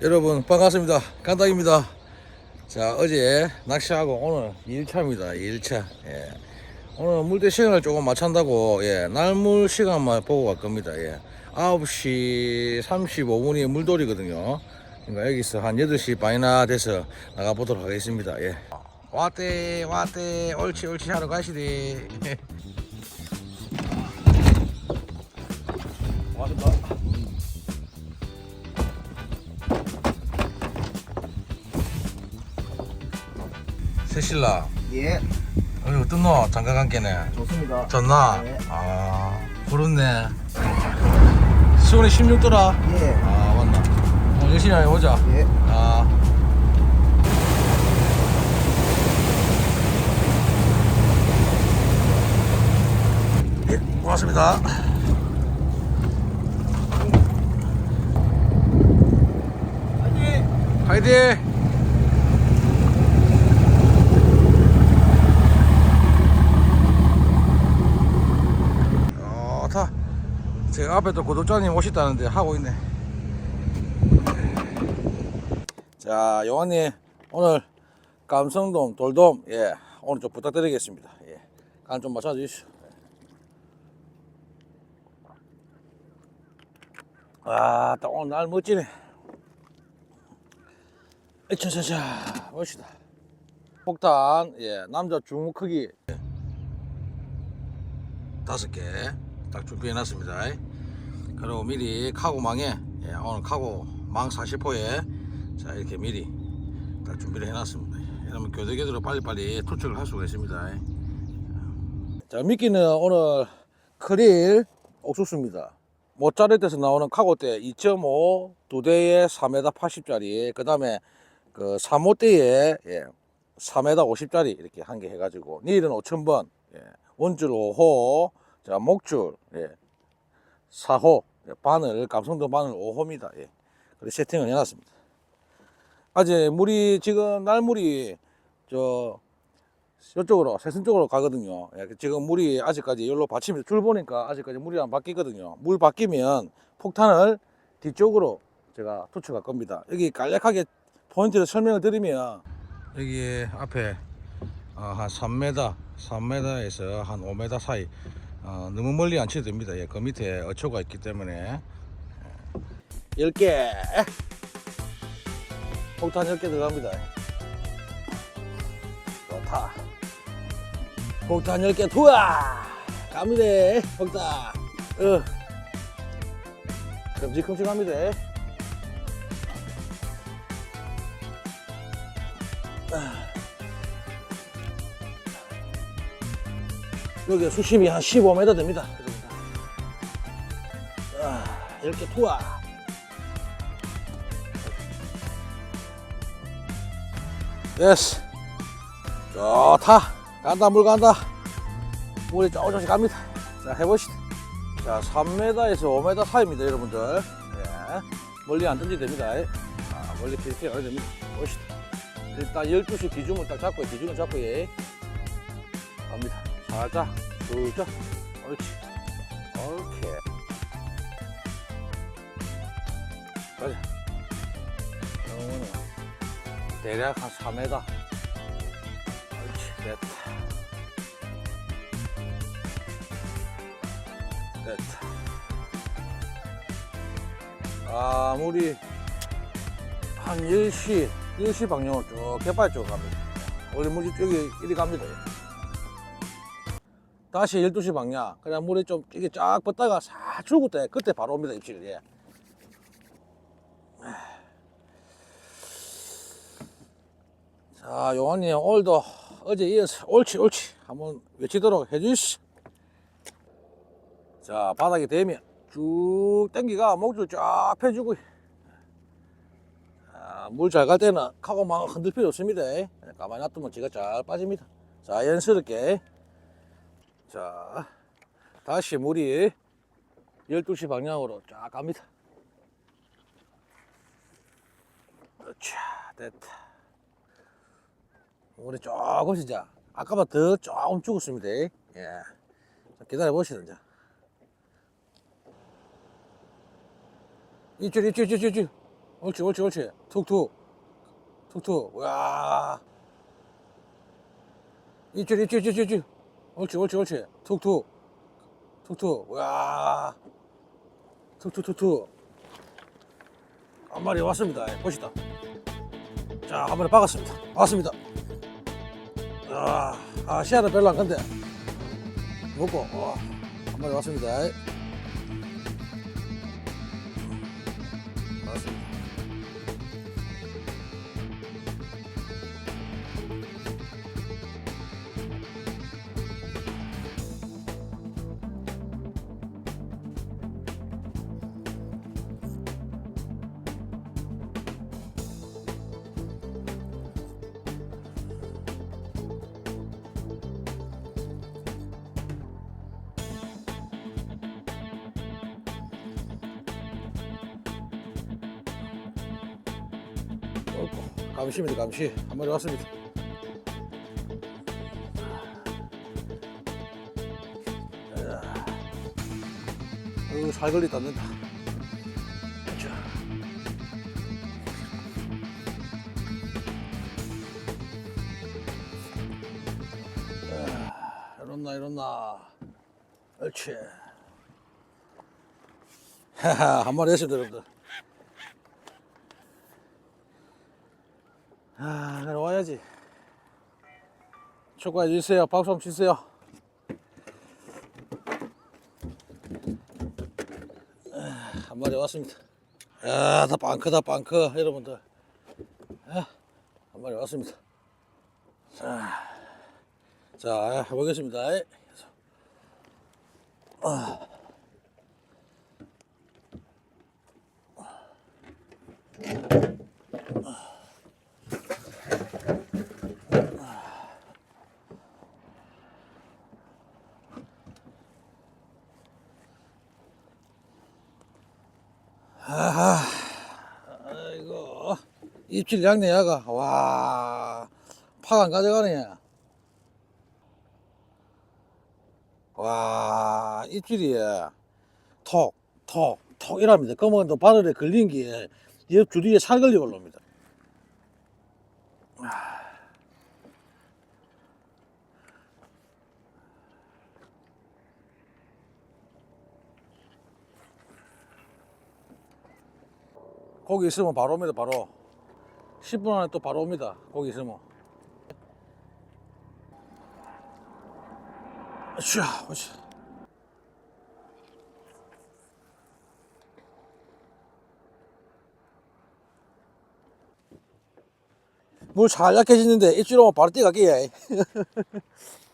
여러분 반갑습니다. 간당입니다. 자 어제 낚시하고 오늘 2일차입니다. 2일차. 예. 오늘 물대 시간을 조금 맞춘다고 예. 날물 시간만 보고 갈 겁니다. 예. 9시 35분이 물돌이거든요. 그러니까 여기서 한 8시 반이나 돼서 나가보도록 하겠습니다. 예. 왔대 왔대 옳지 옳지 하러 가시대. 새신라 예, 오늘 어떻노 장가간께네 좋습니다. 좋나? 네. 아 그렇네 수온이 16도라 예, 아 맞나 오늘 열심히 해보자 예. 아 예, 고맙습니다. 화이팅! 좋다. 제가 앞에 또 구독자님 오셨다는데 하고 있네. 자, 요한님 오늘 감성돔, 돌돔, 예, 오늘 좀 부탁드리겠습니다. 예, 간 좀 맞춰주시오. 아, 딱 오늘 날 멋지네. 에차차차, 멋있다. 폭탄, 예, 남자 중무 크기 예. 다섯 개 딱 준비해 놨습니다. 그리고 미리 카고망에 예, 오늘 카고 망 40호에 자 이렇게 미리 딱 준비를 해놨습니다. 이러면 교대교대로 빨리빨리 투척을 할 수가 있습니다. 자 미끼는 오늘 크릴 옥수수입니다. 모짜렛에서 나오는 카고대 2.5 두 대에 4m 80짜리 그 다음에 그 3호대에 예, 4m 50짜리 이렇게 한 개 해가지고 닐은 5,000번 예, 원줄 5호 자 목줄 예, 4호 예, 바늘 감성도 바늘 5호입니다. 예. 그래 세팅을 해놨습니다. 아직 물이 지금 날물이 저 이쪽으로 세선 쪽으로 가거든요. 예, 지금 물이 아직까지 여기로 받치면 줄 보니까 아직까지 물이 안 바뀌거든요. 물 바뀌면 폭탄을 뒤쪽으로 제가 투척할 겁니다. 여기 간략하게 포인트를 설명을 드리면 여기 앞에 어, 한 3m, 3m에서 한 5m 사이 어, 너무 멀리 안 쳐도 됩니다. 예, 그 밑에 어초가 있기 때문에 예. 10개 폭탄 10개 들어갑니다. 좋다. 폭탄 10개 투하! 갑니다. 폭탄. 어. 큼직큼직합니다. 여기 수심이 한 15m 됩니다. 아, 이렇게 투하. 예스. 좋다. 간다, 물 간다. 물이 조금씩 갑니다. 자, 해보시다. 자, 3m에서 5m 사이입니다, 여러분들. 예. 멀리 안 던지도 됩니다. 아, 멀리 가야 됩니다. 보시다. 일단 12시 기준을 딱 잡고, 기준을 잡고, 예. 갑니다. 살짝, 둘짝, 옳지. 오케이. 가자. 영어는 대략 한 3m. 옳지, 됐다. 됐다. 아, 물이 한 10시, 10시 방향으로 쭉 개발 쪽으로 갑니다. 원래 물이 여기 이리 갑니다. 다시 12시 방향. 그냥 물이 좀 이게 쫙 뻗다가 싹 줄고 때 그때 바로 옵니다. 입질. 예. 자, 요한님 오늘도 어제 이어서 옳지 옳지 한번 외치도록 해주시. 자, 바닥에 대면 쭉 당기가 목줄 쫙 펴주고 물잘 갈 때는 카고망 흔들 필요 없습니다. 가만히 놔두면 지가 잘 빠집니다. 자연스럽게 자, 다시 물이 12시 방향으로 쫙 갑니다. 그렇죠. 됐다. 물이 조금씩 자, 아까보다 더 조금 죽었습니다. 예. 자, 기다려 보시죠, 이제. 입질, 입질, 입질, 입질. 옳지 옳지 옳지 툭툭 툭툭 와 입질 입질 입질 입질 옳지 옳지 옳지. 툭툭. 툭툭. 와. 툭툭툭툭. 한 마리 왔습니다. 예, 보시다. 자한 마리 박았습니다. 박았습니다. 아, 아 시야는 별로 안 간대 먹고 와, 한 마리 왔습니다. 예. 왔습니다 어이구, 감시입니다 감시. 한 마리 왔습니다. 어이구 살 걸리다 않는다. 자. 아, 이렇나 이렇나. 옳지. 하하 한 마리 했습니다. 여러분들 아, 그래 와야지. 축구해 주세요. 박수 한번 치세요. 아, 한 마리 왔습니다. 야, 다 빵크다, 빵크. 여러분들. 아, 한 마리 왔습니다. 자, 자, 해보겠습니다. 아이 1kg 양내 야가. 와 파가 가져가네. 와 입질이. 톡톡톡 이랍니다. 그러면 또 바늘에 걸린 게옆 주리에 살 걸려 올라옵니다. 아. 거기 있으면 바로 옵니다 바로. 10분 안에 또 바로 옵니다, 고기 있으면. 샤, 보시. 물잘 약해지는데 입질 오면 바로 뛰어가기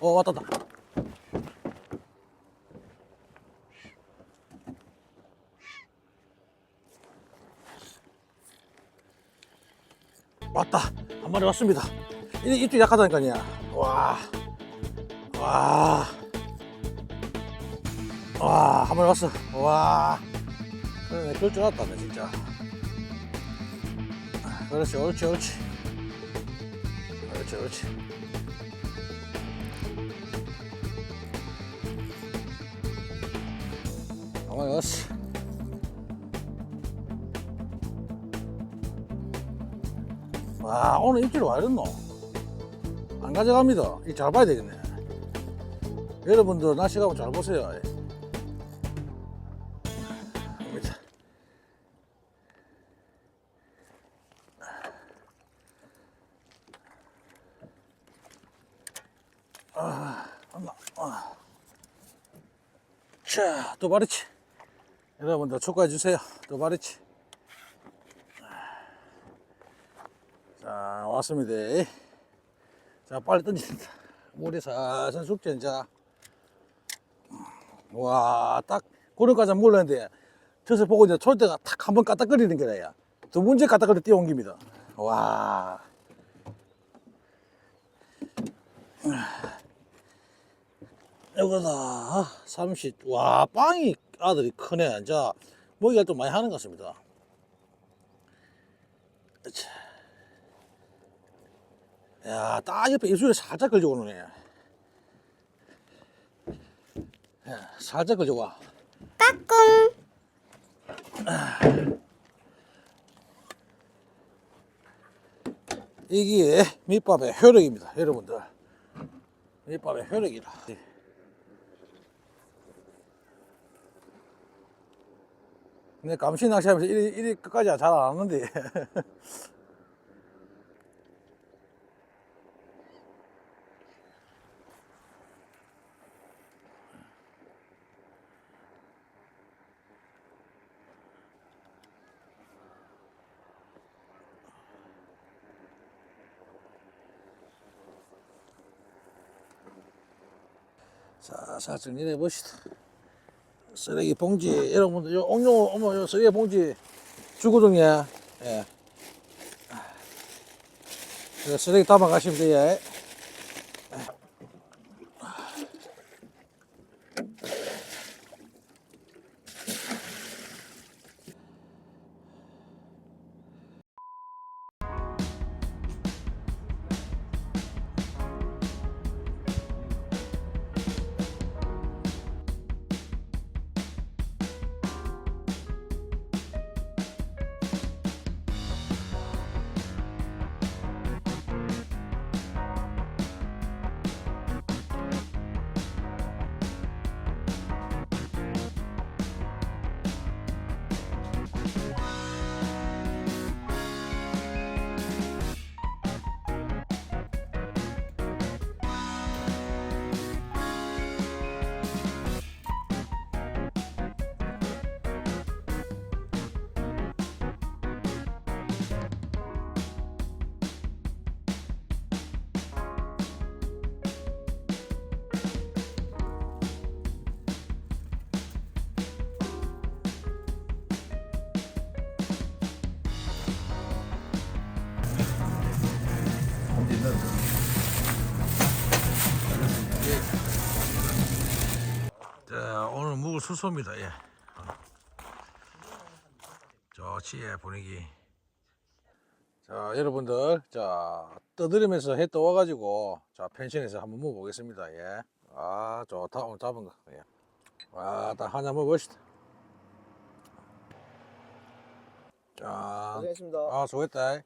어, 왔다, 왔다. 왔다. 한 마리 왔습니다. 이 입질 약하다니까요. 와. 와. 와, 한 마리 왔어. 와. 그래, 그럴 줄 알았다, 나 진짜. 그렇지, 옳지, 옳지. 그렇지, 옳지. 한 마리 왔어. 와 오늘 입질 와 이랬노 안 가져갑니다 이 잘 봐야 되겠네 여러분들 날씨 가면 잘 보세요. 아, 엄마, 아. 자, 또 바르치. 여러분들 축하해 주세요. 또 바르치. 자 왔습니다. 자 빨리 던진다. 물이 살살 숙제 자. 와딱 고령까지 몰랐는데 저서 보고 이제 촐대가 탁 한 번 까딱거리는 게라야. 두 번째 까딱거리 뛰어옮깁니다. 와 이거다 30 와 빵이 아들이 크네 자 먹이가 좀 많이 하는 것 같습니다 자. 야, 딱 옆에 입술에 살짝 걸져 오네. 야, 살짝 걸져 와. 까꿍. 이게 밑밥의 효력입니다, 여러분들. 밑밥의 효력이다. 근데 감시 낚시하면서 이리, 이리 끝까지 잘 안 하는데. 자, 살짝 내려봅시다. 쓰레기 봉지, 여러분들, 요, 옥룡, 어머, 요 쓰레기 봉지 주구등이야. 예. 이거 쓰레기 담아 가시면 돼요. 수소입니다. 예. 어. 좋지, 예, 분위기. 자, 여러분들, 자, 떠들으면서 해 떠와가지고, 자, 펜션에서 한번 먹어보겠습니다. 예. 아, 좋다. 오늘 잡은 거. 예. 와, 딱 하나 먹어봅시다. 자, 고생했습니다. 아, 수고했다.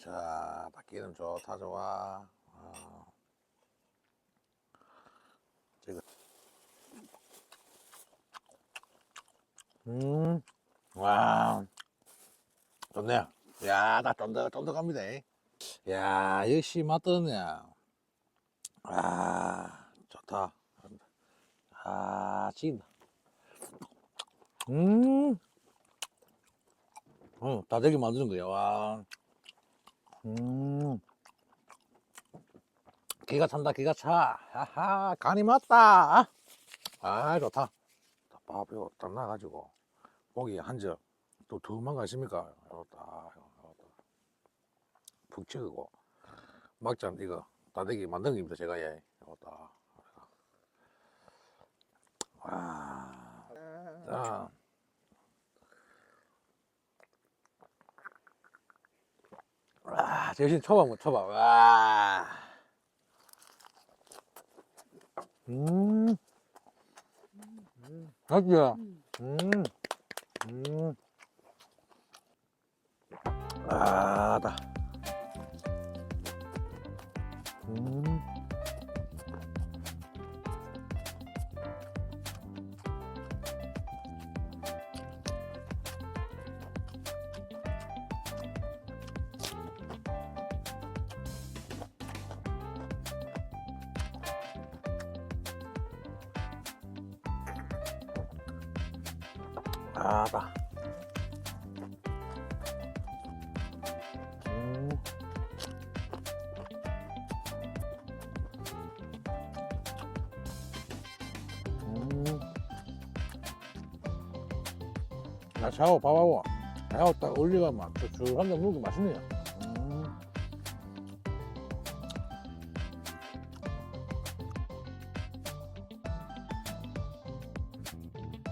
자, 바퀴는 좋다, 좋아. 아. 지금. 음, 와, 좋네요. 야, 나 쫀득, 쫀득합니다. 야, 역시 맛들었네. 아, 좋다. 아, 지긴다. 음, 어, 다대기 만드는 거야. 와, 음, 기가 찬다, 기가 차. 하하, 간이 맞다. 아, 좋다. 밥이 딱 나가지고 고기 한점 또 두만 가십니까? 좋다, 좋다. 푹 찍고 막장 이거 다대기 만든 겁니다. 제가 예, 좋다. 와, 자. 와, 대신 초밥 뭐 초밥. 와. 음. 맛있지? 음. 음. 아, 다. 음. 샤워 봐봐봐. 샤워 딱 올리가면 또 줄한잔 먹으면 맛있네요.